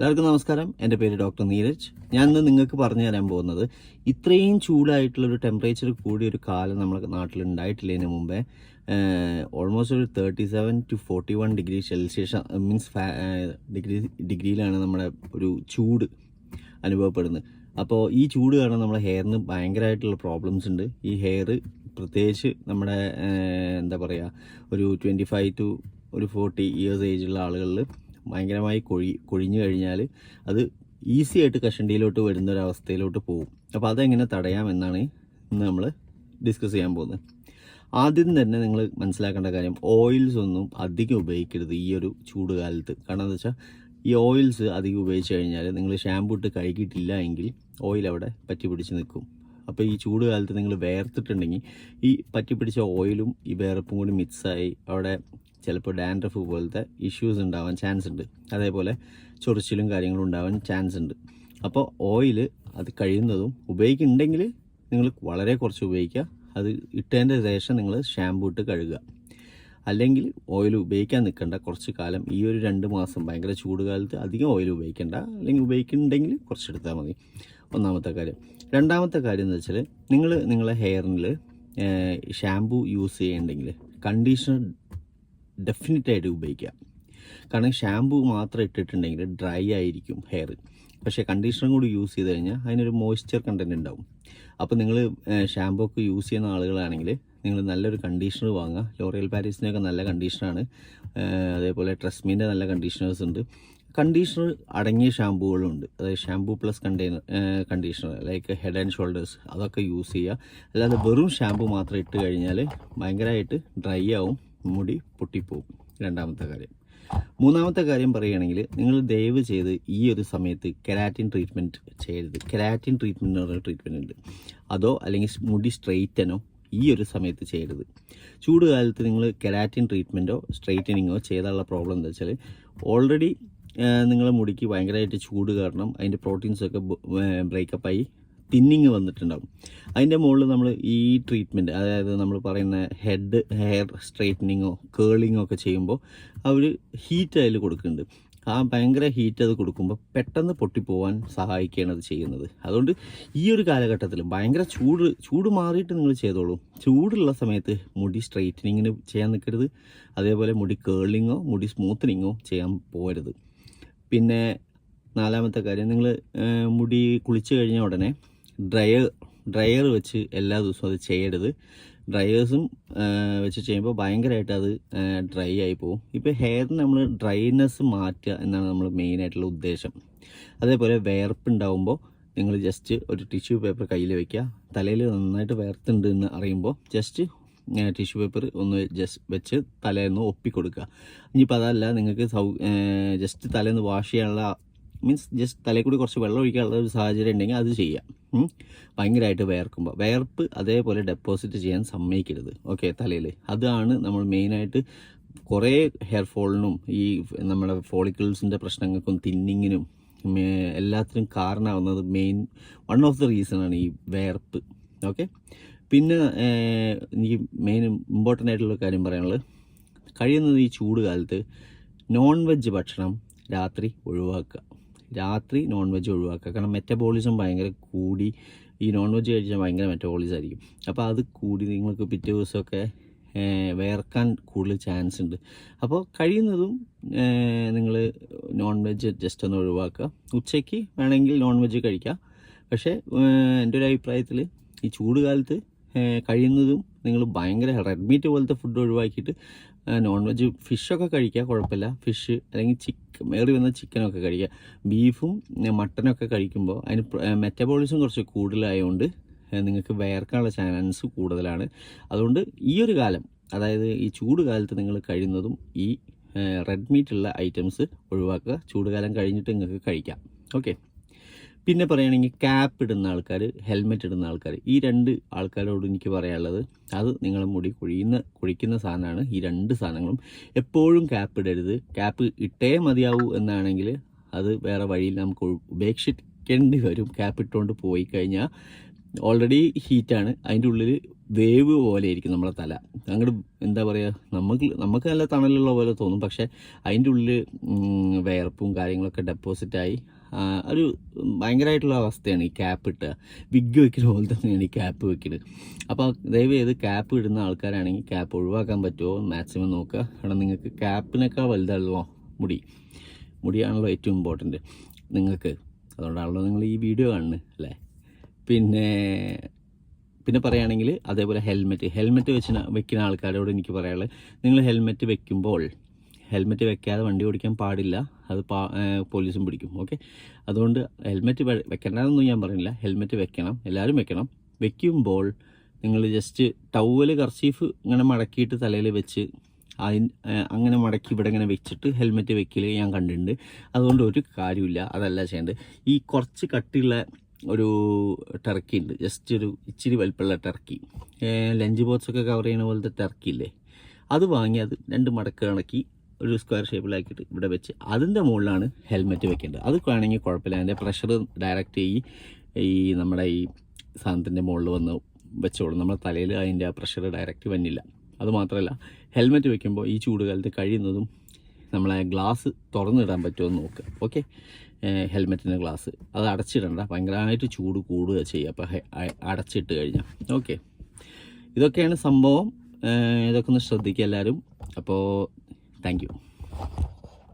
എല്ലാവർക്കും നമസ്കാരം. എന്റെ പേര് ഡോക്ടർ നീരജ്. ഞാൻ ഇന്ന് നിങ്ങൾക്ക് പറഞ്ഞു തരാൻ പോകുന്നത് ഇത്രയും ചൂടായിട്ടുള്ള ഒരു ടെമ്പറേച്ചർ കൂടിയ ഒരു കാലം നമ്മുടെ നാട്ടിൽ ഉണ്ടായിട്ടില്ലതിന് മുമ്പേ ഓൾമോസ്റ്റ് ഒരു thirty seven to forty one degree celsius means degree ഡിഗ്രിയിലാണ് നമ്മുടെ ഒരു ചൂട് അനുഭവപ്പെടുന്നത്. അപ്പോൾ ഈ ചൂട് കാരണം നമ്മുടെ ഹെയറിന് ഭയങ്കരമായിട്ടുള്ള പ്രോബ്ലംസ് ഉണ്ട്. ഈ ഹെയർ പ്രത്യേകിച്ച് നമ്മുടെ എന്താ പറയുക ഒരു ട്വന്റി ഫൈവ് ടു ഒരു ഫോർട്ടി ഇയേഴ്സ് ഏജുള്ള ആളുകളിൽ ഭയങ്കരമായി കൊഴി കൊഴിഞ്ഞു കഴിഞ്ഞാൽ അത് ഈസി ആയിട്ട് കഷണ്ടിയിലോട്ട് വരുന്ന ഒരു അവസ്ഥയിലോട്ട് പോകും. അപ്പോൾ അതെങ്ങനെ തടയാമെന്നാണ് ഇന്ന് നമ്മൾ ഡിസ്കസ് ചെയ്യാൻ പോകുന്നത്. ആദ്യം തന്നെ നിങ്ങൾ മനസ്സിലാക്കേണ്ട കാര്യം ഓയിൽസ് ഒന്നും അധികം ഉപയോഗിക്കരുത് ഈ ഒരു ചൂട് കാലത്ത്. കാരണം എന്താ വെച്ചാൽ ഈ ഓയിൽസ് അധികം ഉപയോഗിച്ച് കഴിഞ്ഞാൽ നിങ്ങൾ ഷാമ്പു ഇട്ട് കഴുകിയിട്ടില്ല എങ്കിൽ ഓയിൽ അവിടെ പറ്റി പിടിച്ച് നിൽക്കും. അപ്പോൾ ഈ ചൂട് കാലത്ത് നിങ്ങൾ വേർത്തിട്ടുണ്ടെങ്കിൽ ഈ പറ്റി പിടിച്ച ഓയിലും ഈ വേർപ്പും കൂടി മിക്സായി അവിടെ ചിലപ്പോൾ ഡാൻഡ്രഫ് പോലത്തെ ഇഷ്യൂസ് ഉണ്ടാവാൻ ചാൻസ് ഉണ്ട്. അതേപോലെ ചൊറിച്ചിലും കാര്യങ്ങളും ഉണ്ടാവാൻ ചാൻസ് ഉണ്ട്. അപ്പോൾ ഓയിൽ അത് കഴിയുന്നതും ഉപയോഗിക്കുന്നുണ്ടെങ്കിൽ നിങ്ങൾ വളരെ കുറച്ച് ഉപയോഗിക്കുക. അത് ഇട്ടതിന്റെ ശേഷം നിങ്ങൾ ഷാമ്പൂ ഇട്ട് കഴുകുക. അല്ലെങ്കിൽ ഓയിൽ ഉപയോഗിക്കാൻ നിൽക്കണ്ട. കുറച്ച് കാലം ഈ ഒരു രണ്ട് മാസം ഭയങ്കര ചൂട് കാലത്ത് അധികം ഓയിൽ ഉപയോഗിക്കണ്ട. അല്ലെങ്കിൽ ഉപയോഗിക്കുന്നുണ്ടെങ്കിൽ കുറച്ചെടുത്താൽ മതി. ഒന്നാമത്തെ കാര്യം. രണ്ടാമത്തെ കാര്യം എന്ന് വെച്ചാൽ നിങ്ങൾ നിങ്ങളെ ഹെയറിൽ ഷാംപൂ യൂസ് ചെയ്യണ്ടെങ്കിൽ കണ്ടീഷണർ ഡെഫിനറ്റായിട്ട് ഉപയോഗിക്കുക. കാരണം ഷാംപൂ മാത്രം ഇട്ടിട്ടുണ്ടെങ്കിൽ ഡ്രൈ ആയിരിക്കും ഹെയർ പക്ഷേ കണ്ടീഷണർ കൂടി യൂസ് ചെയ്ത് കഴിഞ്ഞാൽ അതിനൊരു മോയ്സ്ചർ കണ്ടന്റ് ഉണ്ടാവും. അപ്പോൾ നിങ്ങൾ ഷാംപൂ ഒക്കെ യൂസ് ചെയ്യുന്ന ആളുകളാണെങ്കിൽ നിങ്ങൾ നല്ലൊരു കണ്ടീഷണർ വാങ്ങുക. ലോറിയൽ പാരീസിന്റെയൊക്കെ നല്ല കണ്ടീഷണറാണ് അതേപോലെ ട്രസ്മീന്റെ നല്ല കണ്ടീഷണേഴ്സ് ഉണ്ട്. കണ്ടീഷണർ അടങ്ങിയ ഷാമ്പുകളുണ്ട്. അതായത് shampoo plus container conditioner like head and shoulders അതൊക്കെ യൂസ് ചെയ്യുക. അല്ലാതെ വെറും ഷാമ്പു മാത്രം ഇട്ട് കഴിഞ്ഞാൽ ഭയങ്കരമായിട്ട് ഡ്രൈ ആവും മുടി പൊട്ടിപ്പോവും. രണ്ടാമത്തെ കാര്യം. മൂന്നാമത്തെ കാര്യം പറയുകയാണെങ്കിൽ നിങ്ങൾ ദയവ് ചെയ്ത് ഈ ഒരു സമയത്ത് കെരാറ്റിൻ ട്രീറ്റ്മെന്റ് ചെയ്യരുത്. കെരാറ്റിൻ ട്രീറ്റ്മെന്റ് എന്ന് പറഞ്ഞ ട്രീറ്റ്മെന്റ് ഉണ്ട്. അതോ അല്ലെങ്കിൽ മുടി സ്ട്രെയിറ്റനോ ഈ ഒരു സമയത്ത് ചെയ്യരുത്. ചൂട് കാലത്ത് നിങ്ങൾ കെരാറ്റിൻ ട്രീറ്റ്മെന്റോ സ്ട്രെയിറ്റനിങ്ങോ ചെയ്താലുള്ള പ്രോബ്ലം എന്താ വെച്ചാൽ ഓൾറെഡി നിങ്ങളെ മുടിക്ക് ഭയങ്കരമായിട്ട് ചൂട് കാരണം അതിന്റെ പ്രോട്ടീൻസൊക്കെ ബ്രേക്കപ്പായി തിന്നിങ് വന്നിട്ടുണ്ടാകും അതിന്റെ മുകളിൽ നമ്മൾ ഈ ട്രീറ്റ്മെന്റ് അതായത് നമ്മൾ പറയുന്ന ഹെഡ് ഹെയർ സ്ട്രെയിറ്റനിങ്ങോ കേളിങ്ങോ ഒക്കെ ചെയ്യുമ്പോൾ അവർ ഹീറ്റ് അതിൽ കൊടുക്കുന്നുണ്ട്. ആ ഭയങ്കര ഹീറ്റ് അത് കൊടുക്കുമ്പോൾ പെട്ടെന്ന് പൊട്ടിപ്പോവാൻ സഹായിക്കുകയാണ് അത് ചെയ്യുന്നത്. അതുകൊണ്ട് ഈ ഒരു കാലഘട്ടത്തിൽ ഭയങ്കര ചൂട് ചൂട് മാറിയിട്ട് നിങ്ങൾ ചെയ്തോളൂ. ചൂടുള്ള സമയത്ത് മുടി സ്ട്രെയിറ്റനിങ്ങിന് ചെയ്യാൻ നിൽക്കരുത്. അതേപോലെ മുടി കേളിങ്ങോ മുടി സ്മൂത്തനിങ്ങോ ചെയ്യാൻ പോകരുത്. പിന്നെ നാലാമത്തെ കാര്യം നിങ്ങൾ മുടി കുളിച്ച് കഴിഞ്ഞ ഉടനെ ഡ്രയർ ഡ്രയർ വെച്ച് എല്ലാ ദിവസവും അത് ചെയ്യരുത്. ഡ്രയേഴ്സും വെച്ച് ചെയ്യുമ്പോൾ ഭയങ്കരമായിട്ട് അത് ഡ്രൈ ആയി പോകും ഇപ്പോൾ ഹെയറിന് നമ്മൾ ഡ്രൈനെസ് മാറ്റുക എന്നാണ് നമ്മൾ മെയിനായിട്ടുള്ള ഉദ്ദേശം. അതേപോലെ വേർപ്പുണ്ടാവുമ്പോൾ നിങ്ങൾ ജസ്റ്റ് ഒരു ടിഷ്യൂ പേപ്പർ കയ്യിൽ വെക്കുക. തലയിൽ നന്നായിട്ട് വേർത്തുണ്ട് എന്ന് അറിയുമ്പോൾ ജസ്റ്റ് ടിഷ്യൂ പേപ്പർ ഒന്ന് ജസ്റ്റ് വെച്ച് തലേന്ന് ഒപ്പിക്കൊടുക്കുക. ഇനിയിപ്പോൾ അതല്ല നിങ്ങൾക്ക് സൗ ജസ്റ്റ് തലേന്ന് വാഷ് ചെയ്യാനുള്ള മീൻസ് ജസ്റ്റ് തലയിൽ കൂടി കുറച്ച് വെള്ളം ഒഴിക്കാനുള്ള ഒരു സാഹചര്യം ഉണ്ടെങ്കിൽ അത് ചെയ്യാം. ഭയങ്കരമായിട്ട് വേർക്കുമ്പോൾ. വേർപ്പ് അതേപോലെ ഡെപ്പോസിറ്റ് ചെയ്യാൻ സമ്മതിക്കരുത്. ഓക്കെ തലയിൽ. അതാണ് നമ്മൾ മെയിനായിട്ട് കുറേ ഹെയർ ഫോളിനും ഈ നമ്മുടെ ഫോളിക്കിൾസിന്റെ പ്രശ്നങ്ങൾക്കും തിന്നിങ്ങിനും എല്ലാത്തിനും കാരണമാവുന്നത് main one of the reason ആണ് ഈ വേർപ്പ്. ഓക്കെ പിന്നെ എനിക്ക് മെയിൻ ഇമ്പോർട്ടന്റ് ആയിട്ടുള്ള കാര്യം പറയാനുള്ളത്. കഴിയുന്നത് ഈ ചൂട് കാലത്ത് നോൺ വെജ് ഭക്ഷണം രാത്രി ഒഴിവാക്കുക. രാത്രി നോൺ വെജ് ഒഴിവാക്കുക. കാരണം മെറ്റബോളിസം ഭയങ്കര കൂടി ഈ നോൺ വെജ് കഴിച്ചാൽ ഭയങ്കര മെറ്റബോളിസം ആയിരിക്കും. അപ്പോൾ അത് കൂടി നിങ്ങൾക്ക് പിറ്റേ ദിവസമൊക്കെ വേർക്കാൻ കൂടുതൽ ചാൻസ് ഉണ്ട്. അപ്പോൾ കഴിയുന്നതും നിങ്ങൾ നോൺ വെജ് ജസ്റ്റ് ഒന്ന് ഒഴിവാക്കുക. ഉച്ചയ്ക്ക് വേണമെങ്കിൽ നോൺ വെജ് കഴിക്കുക പക്ഷേ എന്റെ ഒരു അഭിപ്രായത്തിൽ ഈ ചൂട് കാലത്ത് കഴിയുന്നതും നിങ്ങൾ ഭയങ്കര റെഡ് മീറ്റ് പോലത്തെ ഫുഡ് ഒഴിവാക്കിയിട്ട് നോൺ വെജ് ഫിഷൊക്കെ കഴിക്കുക കുഴപ്പമില്ല. ഫിഷ് അല്ലെങ്കിൽ ചിക്കൻ മേറി വന്ന ചിക്കനൊക്കെ കഴിക്കുക ബീഫും മട്ടനൊക്കെ കഴിക്കുമ്പോൾ അതിന് മെറ്റബോളിസം കുറച്ച് കൂടുതലായതുകൊണ്ട് നിങ്ങൾക്ക് വേർക്കാനുള്ള ചാൻസ് കൂടുതലാണ്. അതുകൊണ്ട് ഈ ഒരു കാലം അതായത് ഈ ചൂട് കാലത്ത് നിങ്ങൾ കഴിയുന്നതും ഈ റെഡ് മീറ്റ് ഉള്ള ഐറ്റംസ് ഒഴിവാക്കുക. ചൂടുകാലം കഴിഞ്ഞിട്ട് നിങ്ങൾക്ക് കഴിക്കാം. ഓക്കെ പിന്നെ പറയുകയാണെങ്കിൽ ക്യാപ്പ് ഇടുന്ന ആൾക്കാർ ഹെൽമെറ്റ് ഇടുന്ന ആൾക്കാർ ഈ രണ്ട് ആൾക്കാരോട് എനിക്ക് പറയാനുള്ളത് അത് നിങ്ങൾ മുടി കുഴിയുന്ന കുഴിക്കുന്ന സാധനമാണ്. ഈ രണ്ട് സാധനങ്ങളും എപ്പോഴും ക്യാപ്പ് ഇടരുത്. ക്യാപ്പ് ഇട്ടേ മതിയാവൂ എന്നാണെങ്കിൽ അത് വേറെ വഴിയിൽ നമുക്ക് ഉപേക്ഷിക്കേണ്ടി വരും. ക്യാപ്പ് ഇട്ടുകൊണ്ട് പോയി കഴിഞ്ഞാൽ ഓൾറെഡി ഹീറ്റാണ് അതിന്റെ ഉള്ളിൽ വേവ് പോലെ ആയിരിക്കും നമ്മളെ തല. അങ്ങോട്ട് എന്താ പറയുക നമുക്ക് നമുക്ക് നല്ല തണലുള്ള പോലെ തോന്നും. പക്ഷേ അതിന്റെ ഉള്ളിൽ വിയർപ്പും കാര്യങ്ങളൊക്കെ ഡെപ്പോസിറ്റായി ഒരു ഭയങ്കരമായിട്ടുള്ള അവസ്ഥയാണ് ഈ ക്യാപ്പ് ഇട്ടുക വിഗ് വെക്കുന്ന പോലെ തന്നെയാണ് ഈ ക്യാപ്പ് വെക്കുന്നത് അപ്പോൾ ദയവ് ചെയ്ത് ക്യാപ്പ് ഇടുന്ന ആൾക്കാരാണെങ്കിൽ ക്യാപ്പ് ഒഴിവാക്കാൻ പറ്റുമോ? മാക്സിമം നോക്കുക. കാരണം നിങ്ങൾക്ക് ക്യാപ്പിനേക്കാൾ വലുതാണല്ലോ മുടി. മുടിയാണല്ലോ ഏറ്റവും ഇമ്പോർട്ടന്റ് നിങ്ങൾക്ക്. അതുകൊണ്ടാണല്ലോ നിങ്ങൾ ഈ വീഡിയോ കാണുന്നത് അല്ലേ? പിന്നെ പിന്നെ പറയുകയാണെങ്കിൽ അതേപോലെ ഹെൽമെറ്റ് ഹെൽമെറ്റ് വെച്ച് വെക്കുന്ന ആൾക്കാരോട് എനിക്ക് പറയാനുള്ളത് നിങ്ങൾ ഹെൽമെറ്റ് വെക്കുമ്പോൾ ഹെൽമെറ്റ് വെക്കാതെ വണ്ടി ഓടിക്കാൻ പാടില്ല. അത് പാ പോലീസും പിടിക്കും. ഓക്കെ? അതുകൊണ്ട് ഹെൽമെറ്റ് വെക്കേണ്ടതെന്നൊന്നും ഞാൻ പറയുന്നില്ല ഹെൽമെറ്റ് വെക്കണം. എല്ലാവരും വെക്കണം. വെക്കുമ്പോൾ നിങ്ങൾ ജസ്റ്റ് ടവൽ കർച്ചീഫ് ഇങ്ങനെ മടക്കിയിട്ട് തലയിൽ വെച്ച് അതിന് അങ്ങനെ മടക്കി ഇവിടെ ഇങ്ങനെ വെച്ചിട്ട് ഹെൽമെറ്റ് വെക്കൽ ഞാൻ കണ്ടിട്ടുണ്ട്. അതുകൊണ്ട് ഒരു കാര്യമില്ല. അതല്ല ചെയ്യേണ്ടത്. ഈ കുറച്ച് കട്ടിയുള്ള ഒരു ടർക്കി ഉണ്ട്. ജസ്റ്റ് ഒരു ഇച്ചിരി വലിപ്പമുള്ള ടർക്കി. ലഞ്ച് ബോക്സൊക്കെ കവർ ചെയ്യുന്ന പോലത്തെ ടർക്കി ഇല്ലേ? അത് വാങ്ങി അത് രണ്ട് മടക്ക് കണക്കി ഒരു സ്ക്വയർ ഷേപ്പിലാക്കിയിട്ട് ഇവിടെ വെച്ച് അതിന്റെ മുകളിലാണ് ഹെൽമെറ്റ് വെക്കേണ്ടത്. അത് വേണമെങ്കിൽ കുഴപ്പമില്ല. അതിന്റെ പ്രഷർ ഡയറക്റ്റ് ഈ ഈ നമ്മുടെ ഈ സാധനത്തിന്റെ മുകളിൽ വന്ന് വെച്ചോളും. നമ്മുടെ തലയിൽ അതിന്റെ ആ പ്രഷർ ഡയറക്റ്റ് വന്നില്ല. അതുമാത്രമല്ല ഹെൽമെറ്റ് വെക്കുമ്പോൾ ഈ ചൂടുകാലത്ത് കഴിയുന്നതും നമ്മളെ ഗ്ലാസ് തുറന്നിടാൻ പറ്റുമോ എന്ന് നോക്കുക ഓക്കെ ഹെൽമെറ്റിന്റെ ഗ്ലാസ് അത് അടച്ചിടണ്ട. ഭയങ്കരമായിട്ട് ചൂട് കൂടുക ചെയ്യുക. അപ്പോൾ അടച്ചിട്ട് കഴിഞ്ഞാൽ ഓക്കെ ഇതൊക്കെയാണ് സംഭവം. ഇതൊക്കെ ഒന്ന് ശ്രദ്ധിക്കുക എല്ലാവരും. അപ്പോൾ താങ്ക് യു